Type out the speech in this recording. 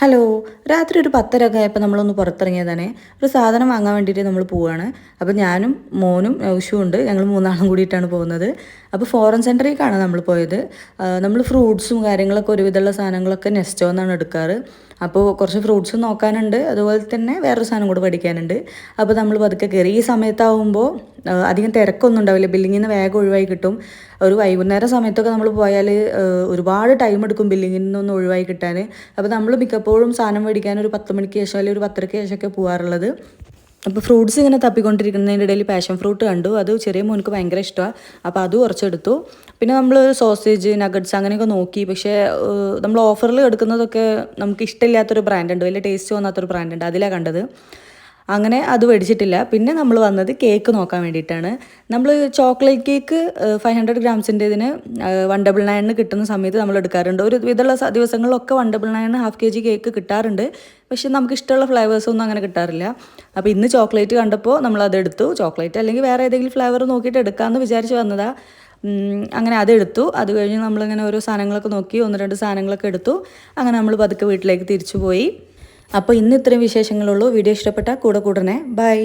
Hello രാത്രി ഒരു പത്തരൊക്കെ ആയപ്പോൾ നമ്മളൊന്ന് പുറത്തിറങ്ങിയതാണ്. ഒരു സാധനം വാങ്ങാൻ വേണ്ടിയിട്ട് നമ്മൾ പോവുകയാണ് അപ്പോൾ ഞാനും മോനും ഔഷും ഉണ്ട്. ഞങ്ങൾ മൂന്നാളും കൂടിയിട്ടാണ് പോകുന്നത്. അപ്പോൾ ഫോറൻ സെന്ററിലേക്കാണ് നമ്മൾ പോയത്. നമ്മൾ ഫ്രൂട്ട്സും കാര്യങ്ങളൊക്കെ ഒരുവിധമുള്ള സാധനങ്ങളൊക്കെ നെസ്റ്റോ എന്നാണ് എടുക്കാറ്. അപ്പോൾ കുറച്ച് ഫ്രൂട്ട്സ് നോക്കാനുണ്ട്. അതുപോലെ തന്നെ വേറൊരു സാധനം കൂടെ പഠിക്കാനുണ്ട്. അപ്പോൾ നമ്മൾ പതുക്കെ കയറി. ഈ സമയത്താവുമ്പോൾ അധികം തിരക്കൊന്നും ഉണ്ടാവില്ല. ബില്ലിങ്ങിൽ നിന്ന് വേഗം ഒഴിവായി കിട്ടും. ഒരു വൈകുന്നേരം സമയത്തൊക്കെ നമ്മൾ പോയാൽ ഒരുപാട് ടൈം എടുക്കും ബില്ലിങ്ങിൽ നിന്നൊന്ന് ഒഴിവായി കിട്ടാൻ അപ്പോൾ നമ്മൾ മിക്കപ്പോഴും സാധനം മേടിക്കാൻ ഒരു പത്ത് മണിക്ക് ശേഷം അല്ലെങ്കിൽ ഒരു പത്തരയ്ക്ക് ശേഷമൊക്കെ പോകാറുള്ളത് അപ്പോൾ ഫ്രൂട്ട്സ് ഇങ്ങനെ തപ്പിക്കൊണ്ടിരിക്കുന്നതിന്റെ ഇടയിൽ പാഷൻ ഫ്രൂട്ട് കണ്ടു. അത് ചെറിയ മോനക്ക് ഭയങ്കര ഇഷ്ടമാണ് അപ്പോൾ അത് കുറച്ചെടുത്തു പിന്നെ നമ്മൾ സോസേജ് നഗറ്റ്സ് അങ്ങനെയൊക്കെ നോക്കി. പക്ഷേ നമ്മൾ ഓഫറിൽ എടുക്കുന്നതൊക്കെ നമുക്ക് ഇഷ്ടമില്ലാത്തൊരു ബ്രാൻഡുണ്ട്. വലിയ ടേസ്റ്റ് തോന്നാത്തൊരു ബ്രാൻഡുണ്ട്. അതിലാണ് കണ്ടത്. അങ്ങനെ അത് മേടിച്ചിട്ടില്ല. പിന്നെ നമ്മൾ വന്നത് കേക്ക് നോക്കാൻ വേണ്ടിയിട്ടാണ്. നമ്മൾ ചോക്ലേറ്റ് കേക്ക് ഫൈവ് ഹൺഡ്രഡ് ഗ്രാംസിന്റെ ഇതിന് വൺ ഡബിൾ നയനിന് കിട്ടുന്ന സമയത്ത് നമ്മൾ എടുക്കാറുണ്ട്. ഒരു വിധമുള്ള ദിവസങ്ങളിലൊക്കെ one double nine half K G cake കിട്ടാറുണ്ട്. പക്ഷേ നമുക്ക് ഇഷ്ടമുള്ള ഫ്ലേവേഴ്സ് ഒന്നും അങ്ങനെ കിട്ടാറില്ല. അപ്പോൾ ഇന്ന് ചോക്ലേറ്റ് കണ്ടപ്പോൾ നമ്മൾ അത് എടുത്തു. ചോക്ലേറ്റ് അല്ലെങ്കിൽ വേറെ ഏതെങ്കിലും ഫ്ലേവർ നോക്കിയിട്ട് എടുക്കാമെന്ന് വിചാരിച്ച് വന്നതാ. അങ്ങനെ അതെടുത്തു അത് കഴിഞ്ഞ് നമ്മളിങ്ങനെ ഓരോ സാധനങ്ങളൊക്കെ നോക്കി ഒന്ന് രണ്ട് സാധനങ്ങളൊക്കെ എടുത്തു. അങ്ങനെ നമ്മൾ പതുക്കെ വീട്ടിലേക്ക് തിരിച്ചു പോയി. അപ്പോൾ ഇന്ന് ഇത്രയും വിശേഷങ്ങളുള്ളൂ. വീഡിയോ ഇഷ്ടപ്പെട്ടാൽ കൂടെ കൂടണേ. ബൈ.